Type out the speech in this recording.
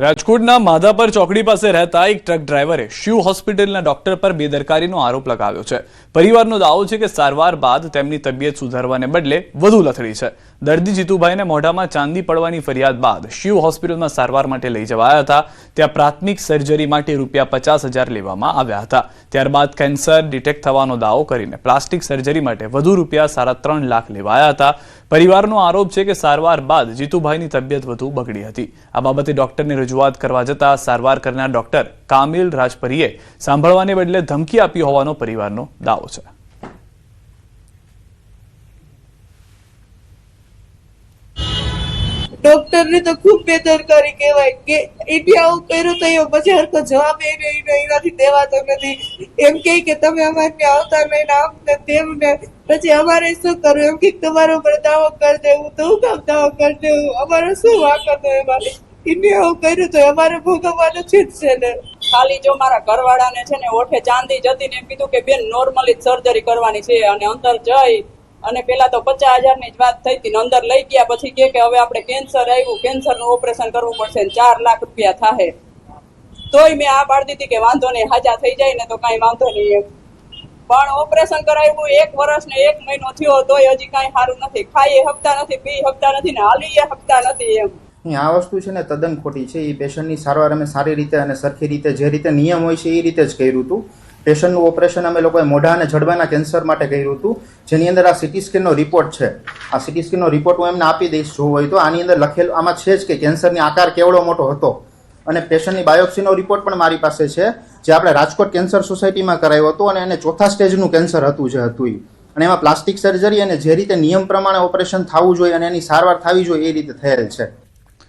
રાજકોટના માધાપર ચોકડી પાસે રહેતા એક ટ્રક ડ્રાઈવરે શિવ હોસ્પિટલના ડોક્ટર પર બેદરકારીનો આરોપ લગાવ્યો છે. પરિવારનો દાવો છે કે સારવાર બાદ તેમની તબિયત સુધારવાને બદલે વધુ લથડી છે. દર્દી જીતુભાઈને મોઢામાં ચાંદી પડવાની ફરિયાદ બાદ શિવ હોસ્પિટલમાં સારવાર માટે લઈ જવાયા હતા. ત્યાં પ્રાથમિક સર્જરી માટે રૂપિયા પચાસ હજાર લેવામાં આવ્યા હતા. ત્યારબાદ કેન્સર ડિટેક્ટ થવાનો દાવો કરીને પ્લાસ્ટિક સર્જરી માટે વધુ રૂપિયા સાડા ત્રણ લાખ લેવાયા હતા. પરિવારનો આરોપ છે કે સારવાર બાદ જીતુભાઈની તબિયત વધુ બગડી હતી. આ બાબતે ડોક્ટરને રજૂઆત કરવા જતાં સારવાર કરનાર ડોક્ટર કામિલ રાજપરીએ સાંભળવાને બદલે ધમકી આપી હોવાનો પરિવારનો દાવો છે. ડોક્ટર ને તો ખૂબ બેદરકારી કહેવાય કે ઇન્ડિયા આવું કર્યું તો પછી હરકો જવાબ એને એને એનાથી દેવાતો નથી. એમ કહે કે તમે અમારે આવતા નહીં આમ ને તેમ ને પછી અમારે શું કરવું? એમ કે તમારો ઉપર દાવો કરી દેવું તો હું કામ દાવો કરી દેવું અમારે શું વાંક હતો એમાં? ખાલી જો મારા ઘરવાળાને છે ને ઓઠે ચાંદી જતી ને કીધું કે બેન નોર્મલી સર્જરી કરવાની છે અને અંદર જઈ અને પેલા તો પચાસ હજારની જ વાત થઈ હતી અંદર લઈ ગયા, પછી કે હવે આપણે કેન્સર આવ્યું કેન્સરનું ઓપરેશન કરવું પડશે ને ચાર લાખ રૂપિયા થાહે. તોય મેં આ પાડી દીધી કે વાંધો નહીં, હાજા થઈ જાય ને તો કાંઈ વાંધો નહીં પણ ઓપરેશન કરાવ્યું એક વર્ષ ને એક મહિનો થયો, તોય હજી કાંઈ સારું નથી. ખાઈ હકતા નથી પી હકતા નથી ને હાલી હકતા નથી એમ. આ વસ્તુ છે ને તદ્દન ખોટી છે. એ પેશન્ટની સારવાર અમે સારી રીતે અને સરખી રીતે જે રીતે નિયમ હોય છે એ રીતે જ કર્યું હતું. પેશન્ટનું ઓપરેશન અમે લોકોએ મોઢા અને જડબાના કેન્સર માટે કર્યું હતું. જેની અંદર આ સિટી સ્કેનનો રિપોર્ટ છે. આ સિટી સ્કેનનો રિપોર્ટ હું એમને આપી દઈશ જોવું હોય તો. આની અંદર લખેલું આમાં છે જ કે કેન્સરની આકાર કેવડો મોટો હતો. અને પેશન્ટની બાયોપ્સીનો રિપોર્ટ પણ મારી પાસે છે, જે આપણે રાજકોટ કેન્સર સોસાયટીમાં કરાયો હતો અને એને ચોથા સ્ટેજનું કેન્સર હતું જે હતું એ અને એમાં પ્લાસ્ટિક સર્જરી અને જે રીતે નિયમ પ્રમાણે ઓપરેશન થવું જોઈએ અને એની સારવાર થવી જોઈએ એ રીતે થયેલ છે.